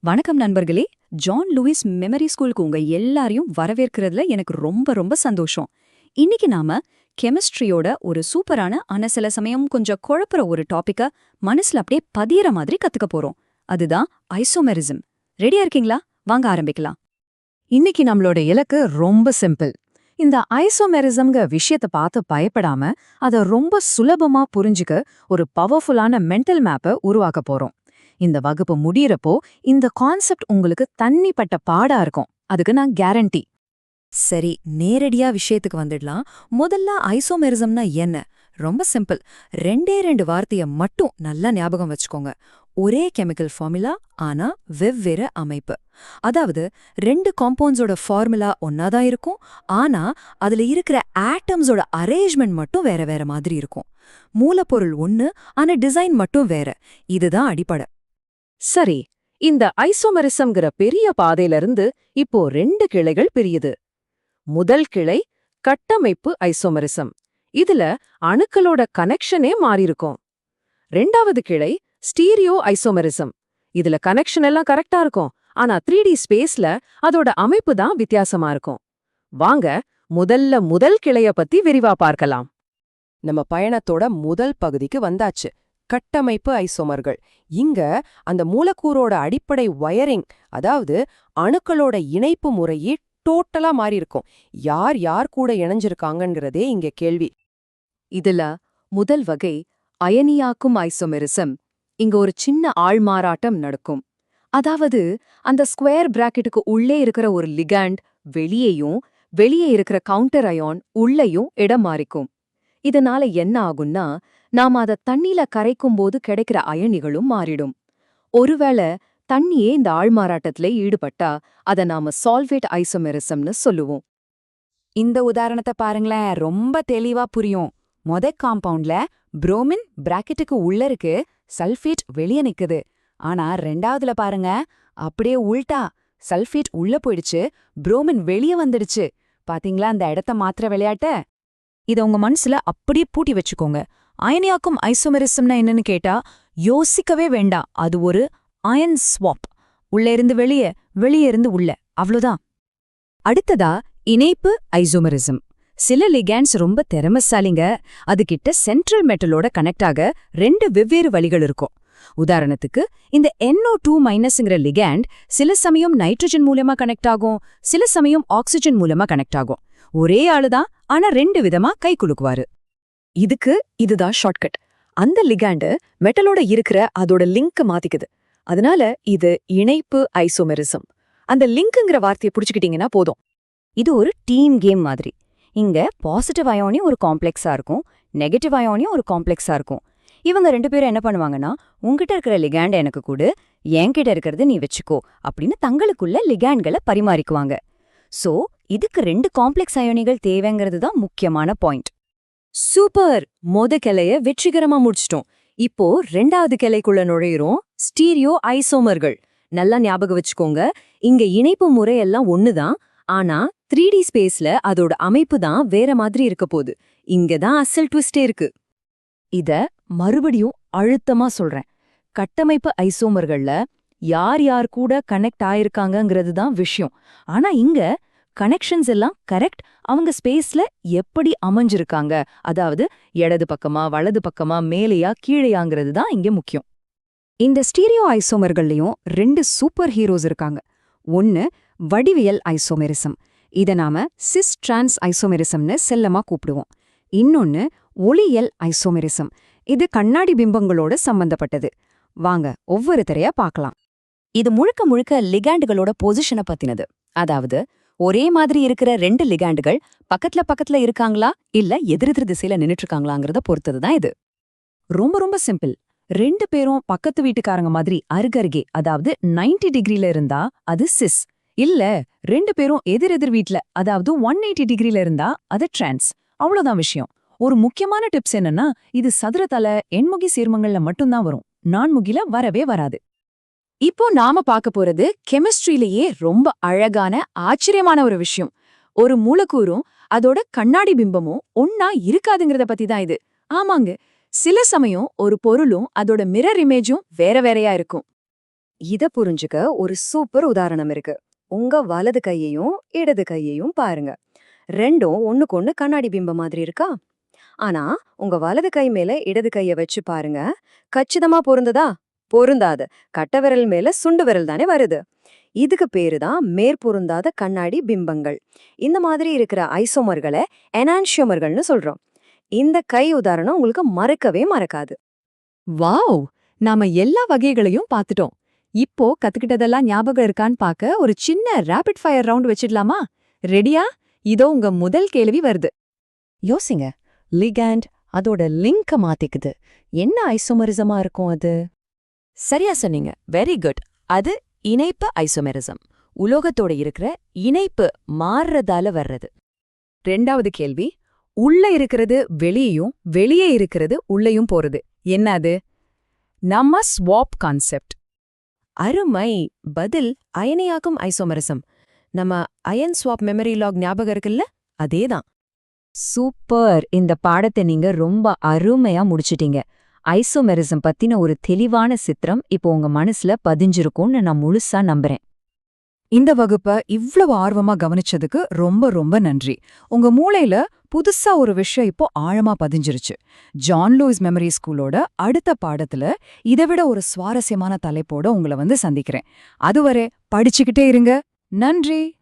வணக்கம் நண்பர்களே. John Lewis memory ஸ்கூலுக்கு உங்க எல்லாரையும் வரவேற்கிறதுல எனக்கு ரொம்ப ரொம்ப சந்தோஷம். இன்னைக்கு நாம கெமிஸ்ட்ரியோட ஒரு சூப்பரான ஆனா சில சமயம் கொஞ்சம் குழப்புற ஒரு டாபிக்க மனசுல அப்படியே பதியற மாதிரி கத்துக்க போறோம். அதுதான் ஐசோமெரிசம். ரெடியா இருக்கீங்களா? வாங்க ஆரம்பிக்கலாம். இன்னைக்கு நம்மளோட இலக்கு ரொம்ப சிம்பிள். இந்த ஐசோமெரிசம்ங்க விஷயத்த பார்த்து பயப்படாம அத ரொம்ப சுலபமா புரிஞ்சுக்க ஒரு பவர்ஃபுல்லான மென்டல் மேப்பை உருவாக்க போறோம். இந்த வகுப்பு முடியறப்போ இந்த கான்செப்ட் உங்களுக்கு தண்ணிப்பட்ட பாடா இருக்கும். அதுக்கு நான் கேரண்டி சரி நேரடியா விஷயத்துக்கு வந்துடலாம். முதல்ல ஐசோமெரிசம்னா என்ன? ரொம்ப சிம்பிள் ரெண்டே ரெண்டு வார்த்தைய மட்டும் நல்லா ஞாபகம் வச்சுக்கோங்க. ஒரே கெமிக்கல் ஃபார்முலா ஆனா வெவ்வேறு அமைப்பு. அதாவது ரெண்டு காம்பவுண்ட்ஸோட ஃபார்முலா ஒன்னாதான் இருக்கும். ஆனா அதுல இருக்கிற ஆட்டம்ஸோட அரேஞ்ச்மெண்ட் மட்டும் வேற வேற மாதிரி இருக்கும். மூலப்பொருள் ஒன்னு ஆனா டிசைன் மட்டும் வேற. இதுதான் அடிப்படை. சரி இந்த ஐசோமரிசம்ங்கிற பெரிய பாதையிலிருந்து இப்போ ரெண்டு கிளைகள் பிரியுது. முதல் கிளை கட்டமைப்பு ஐசோமரிசம். இதுல அணுக்களோட கனெக்ஷனே மாறியிருக்கும். ரெண்டாவது கிளை ஸ்டீரியோ ஐசோமரிசம். இதுல கனெக்ஷன் எல்லாம் கரெக்டா இருக்கும் ஆனா த்ரீ டி ஸ்பேஸ்ல அதோட அமைப்பு தான் வித்தியாசமா இருக்கும். வாங்க முதல்ல முதல் கிளைய பத்தி விரிவா பார்க்கலாம். நம்ம பயணத்தோட முதல் பகுதிக்கு வந்தாச்சு. கட்டமைப்பு ஐசோமர்கள். இங்க அந்த மூலக்கூறோட அடிப்படை வயரிங் அதாவது அணுக்களோட இணைப்பு முறையே டோட்டலா மாறியிருக்கும். யார் யார் கூட இணைஞ்சிருக்காங்கங்கிறதே இங்க கேள்வி. இதுல முதல் வகை அயனியாக்கும் ஐசோமெரிசம். இங்க ஒரு சின்ன ஆள்மாறாட்டம் நடக்கும். அதாவது அந்த ஸ்கொயர் பிராக்கெட்டுக்கு உள்ளே இருக்கிற ஒரு லிகாண்ட் வெளியேயும் வெளியே இருக்கிற கவுண்டர் அயான் உள்ளேயும் இடம் மாறிக்கும். இதனால என்ன ஆகும்னா நாம அதை தண்ணில கரைக்கும் போது கிடைக்கிற அயனிகளும் மாறிடும். ஒருவேளை தண்ணியே இந்த ஆள்மாறாட்டத்திலே ஈடுபட்டா அத நாம சால்வேட் ஐசோமெரிசம்னு சொல்லுவோம். இந்த உதாரணத்தை பாருங்களேன் ரொம்ப தெளிவா புரியும். மொத காம்பவுண்ட்ல புரோமின் பிராக்கெட்டுக்கு உள்ள இருக்கு சல்ஃபேட் வெளிய நிக்குது. ஆனா ரெண்டாவதுல பாருங்க அப்படியே உள்டா சல்ஃபேட் உள்ள போயிடுச்சு புரோமின் வெளிய வந்துடுச்சு. பாத்தீங்களா அந்த இடத்த மாத்திர விளையாட்ட? இத உங்க மனசுல அப்படியே பூட்டி வச்சுக்கோங்க. அயனியாக்கும் ஐசோமெரிசம்னா என்னன்னு கேட்டா யோசிக்கவே வேண்டாம். அது ஒரு அயன் ஸ்வாப். உள்ள இருந்து வெளியே வெளியே இருந்து உள்ள. அவ்வளோதான். அடுத்ததா இணைப்பு ஐசோமெரிசம். சில லிகேண்ட்ஸ் ரொம்ப திறமசாலிங்க. அதுகிட்ட சென்ட்ரல் மெட்டலோட கனெக்ட் ஆக ரெண்டு வெவ்வேறு வழிகள் இருக்கும். உதாரணத்துக்கு இந்த என்ஓ டூ மைனஸ்ங்கிற லிகேண்ட் சில சமயம் நைட்ரஜன் மூலமா கனெக்ட் ஆகும் சில சமயம் ஆக்சிஜன் மூலமா கனெக்ட் ஆகும். ஒரே ஆளுதான் ஆனா ரெண்டு விதமா கை குலுக்குவாரு. இதுக்கு இதுதான் ஷார்ட்கட் அந்த லிகாண்டு மெட்டலோட இருக்கிற அதோட லிங்க் மாத்திக்குது. அதனால இது இணைப்பு ஐசோமெரிசம் அந்த லிங்க்ங்கிற வார்த்தையை புடிச்சுக்கிட்டீங்கன்னா போதும். இது ஒரு டீம் கேம் மாதிரி. இங்க பாசிட்டிவ் அயோனியும் ஒரு காம்ப்ளெக்ஸா இருக்கும். நெகட்டிவ் அயோனியும் ஒரு காம்ப்ளெக்ஸா இருக்கும். இவங்க ரெண்டு பேரும் என்ன பண்ணுவாங்கன்னா உங்ககிட்ட இருக்கிற லிகாண்ட் எனக்கு கூடு. என்கிட்ட இருக்கிறது நீ வச்சுக்கோ. அப்படின்னு தங்களுக்குள்ள லிகாண்ட்களை பரிமாறிக்குவாங்க. சோ இதுக்கு ரெண்டு காம்ப்ளெக்ஸ் அயோனிகள் தேவைங்கிறது தான் முக்கியமான பாயிண்ட் சூப்பர். மொத கிளைய வெற்றிகரமா முடிச்சிட்டோம். இப்போ ரெண்டாவது கிளைக்குள்ள நுழையிறோம். ஸ்டீரியோ ஐசோமர்கள். நல்லா ஞாபகம் வச்சுக்கோங்க. இங்க இணைப்பு முறையெல்லாம் ஒண்ணுதான். ஆனா த்ரீ டி ஸ்பேஸ்ல அதோட அமைப்பு தான் வேற மாதிரி இருக்க போகுது. இங்க தான் அசல் ட்விஸ்டே இருக்கு. இத மறுபடியும் அழுத்தமா சொல்றேன். கட்டமைப்பு ஐசோமர்கள்ல யார் யார் கூட கனெக்ட் ஆயிருக்காங்கங்கிறது தான் விஷயம். ஆனா இங்க கனெக்ஷன்ஸ் எல்லாம் கரெக்ட் அவங்க ஸ்பேஸ்ல எப்படி அமைஞ்சிருக்காங்க? அதாவது இடது பக்கமா வலது பக்கமா மேலேயா கீழேயாங்கிறது தான் இங்க முக்கியம். இந்த ஸ்டீரியோ ஐசோமர்கள்லயும் ரெண்டு சூப்பர் ஹீரோஸ் இருக்காங்க. ஒன்னு வடிவியல் ஐசோமெரிசம். இத நாம சிஸ் டிரான்ஸ் ஐசோமெரிசம்னு செல்லமா கூப்பிடுவோம். இன்னொன்னு ஒளியல் ஐசோமெரிசம். இது கண்ணாடி பிம்பங்களோட சம்பந்தப்பட்டது. வாங்க ஒவ்வொருத்தரையா பார்க்கலாம். இது முழுக்க முழுக்க லிகாண்டுகளோட பொசிஷனை பத்தினது. அதாவது ஒரே மாதிரி இருக்கிற ரெண்டு லிகாண்டுகள் பக்கத்துல பக்கத்துல இருக்காங்களா? இல்ல எதிரெதிர் திசையில நின்னுட்டு இருக்காங்களாங்கிறத பொறுத்தது தான் இது. ரொம்ப ரொம்ப சிம்பிள். ரெண்டு பேரும் பக்கத்து வீட்டுக்காரங்க மாதிரி அருகருகே அதாவது 90 டிகிரில இருந்தா அது சிஸ். இல்ல ரெண்டு பேரும் எதிரெதிர் வீட்ல அதாவது ஒன் எயிட்டி டிகிரில இருந்தா அது டிரான்ஸ். அவ்வளவுதான் விஷயம். ஒரு முக்கியமான டிப்ஸ் என்னன்னா இது சதுரத்தல எண்முகி சீர்மங்கள்ல மட்டும்தான் வரும். நான்முகில வரவே வராது. இப்போ நாம பார்க்க போறது கெமிஸ்ட்ரியிலேயே ரொம்ப அழகான ஆச்சரியமான ஒரு விஷயம். ஒரு மூலக்கூறும் அதோட கண்ணாடி பிம்பமும் ஒன்னா இருக்காதுங்கிறத பத்தி தான் இது. ஆமாங்க. சில சமயம் ஒரு பொருளும் அதோட மிரர் இமேஜும் வேற வேறையா இருக்கும். இத புரிஞ்சுக்க ஒரு சூப்பர் உதாரணம் இருக்கு. உங்க வலது கையையும் இடது கையையும் பாருங்க. ரெண்டும் ஒண்ணுக்கு ஒண்ணு கண்ணாடி பிம்பம் மாதிரி இருக்கா? ஆனா உங்க வலது கை மேல இடது கைய வச்சு பாருங்க. கச்சிதமா பொருந்ததா? பொருந்தாது. கட்ட விரல் மேல சுண்டு விரல் தானே வருது. இதுக்கு பேரு தான் மேற்பொருந்தாத கண்ணாடி பிம்பங்கள். இந்த மாதிரி இருக்கிற ஐசோமர்களை எனான்ஷியோமர்கள்னு சொல்றோம். இந்த கை உதாரணம் உங்களுக்கு மறக்கவே மறக்காது. வாவ்! நாம எல்லா வகைகளையும் பார்த்துட்டோம். இப்போ கத்துக்கிட்டதெல்லாம் ஞாபகம் இருக்கான்னு பார்க்க ஒரு சின்ன ரேபிட் ஃபயர் ரவுண்ட் வச்சிடலாமா? ரெடியா இதோ உங்க முதல் கேள்வி வருது. யோசிங்க. லிகாண்ட் அதோட லிங்க மாத்திக்குது. என்ன ஐசோமரிசமா இருக்கும் அது? சரியா சொன்னீங்க. வெரி குட் அது இணைப்பு ஐசோமெரிசம். உலோகத்தோட இருக்கிற இணைப்பு மாறுறதால வர்றது. ரெண்டாவது கேள்வி. உள்ள இருக்கிறது வெளியேயும் வெளியே இருக்கிறது உள்ளயும் போறது. என்ன அது? நம்ம ஸ்வாப் கான்செப்ட் அருமை. பதில் அயனியாக்கும் ஐசோமரிசம். நம்ம அயன் ஸ்வாப் மெமரி லாக் ஞாபகம் இருக்குல்ல? அதேதான். சூப்பர். இந்த பாடத்தை நீங்க ரொம்ப அருமையா முடிச்சிட்டீங்க. ஐசோமெரிசம் பத்தின ஒரு தெளிவான சித்திரம் இப்போ உங்க மனசுல பதிஞ்சிருக்கும்னு நான் முழுசா நம்புறேன். இந்த வகுப்ப இவ்வளவு ஆர்வமா கவனிச்சதுக்கு ரொம்ப ரொம்ப நன்றி. உங்க மூளையில புதுசா ஒரு விஷயம் இப்போ ஆழமா பதிஞ்சிருச்சு. ஜான் லூயிஸ் மெமரி ஸ்கூலோட அடுத்த பாடத்துல இதைவிட ஒரு சுவாரஸ்யமான தலைப்போட உங்களை வந்து சந்திக்கிறேன். அதுவரை படிச்சுக்கிட்டே இருங்க. நன்றி!